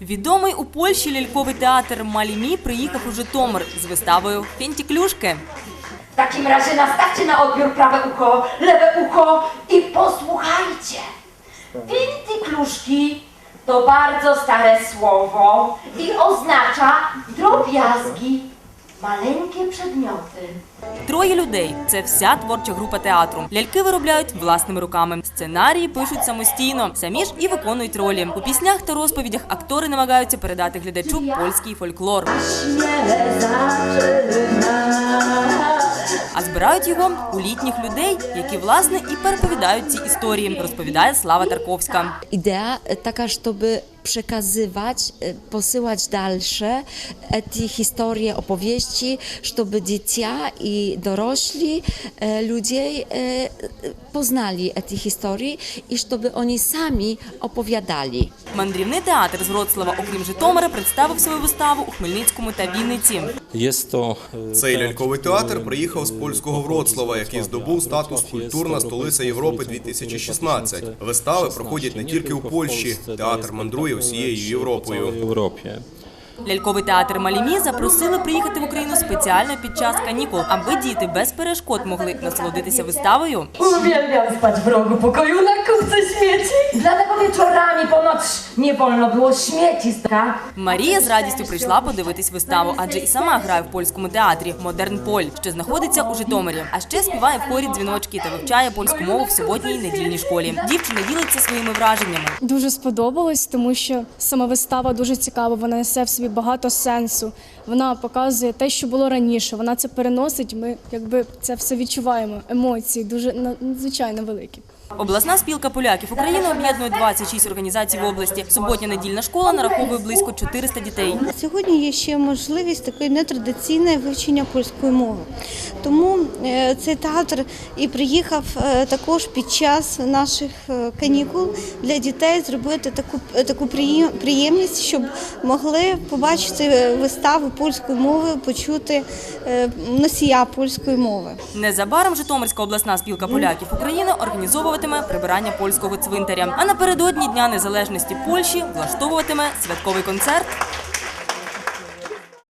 Відомий у Польщі ляльковий театр Малімі приїхав у Житомир з виставою Фінтіклюшки. W takim razie nastawcie na odbiór prawe ucho, lewe ucho i posłuchajcie. Pinty to bardzo stare słowo i oznacza drobiazgi, maleńkie przedmioty. Троє людей це вся творча група театру. Ляльки виробляють власними руками. Сценарії пишуть самостійно, самі ж і виконують ролі. У піснях та розповідях актори намагаються передати глядачу польський фольклор. А збирають його у літніх людей, які власне і переповідають ці історії, розповідає Слава Тарковська. idea e, taka, żeby przekazywać, e, posyłać dalsze e, te historie, opowieści, żeby dzieci i dorośli e, ludzie poznali te historie i żeby oni sami opowiadali. Мандрівний театр з Вроцлава, окрім Житомира, представив свою виставу у Хмельницькому та Вінниці. Jest to e, Цей ляльковий театр приїхав з польського Вроцлава, який здобув статус культурна столиця Європи 2016. Вистави проходять не тільки у Польщі. Театр мандрує усією w Європою. Ляльковий театр Малімі запросили приїхати в Україну спеціально під час канікул, аби діти без перешкод могли насолодитися виставою. Uwielbiam spać w rogu pokoju na kupce śmieci. Dlatego wieczorami ponoć nie wolno było śmieci. Марія з радістю прийшла подивитись виставу, адже і сама грає в польському театрі Модерн Поль, що знаходиться у Житомирі. А ще співає в хорі дзвіночки та вивчає польську мову в суботній недільній школі. Дівчина ділиться своїми враженнями. Дуже сподобалось, тому що сама вистава дуже цікава. Вона несе в собі багато сенсу. Вона показує те, що було раніше. Вона це переносить. Ми якби це все відчуваємо. Емоції дуже надзвичайно великі. Обласна спілка поляків України об'єднує 26 організацій в області. Суботня недільна школа нараховує близько 400 дітей. Сьогодні є ще можливість такої нетрадиційне вивчення польської мови. Тому е, цей театр і приїхав е, також під час наших е, канікул для дітей зробити таку, таку приємність, щоб могли побачити виставу польської мови, почути носія польської мови. Незабаром Житомирська обласна спілка поляків України організовуватиме прибирання польського цвинтаря. А напередодні Дня Незалежності Польщі влаштовуватиме святковий концерт.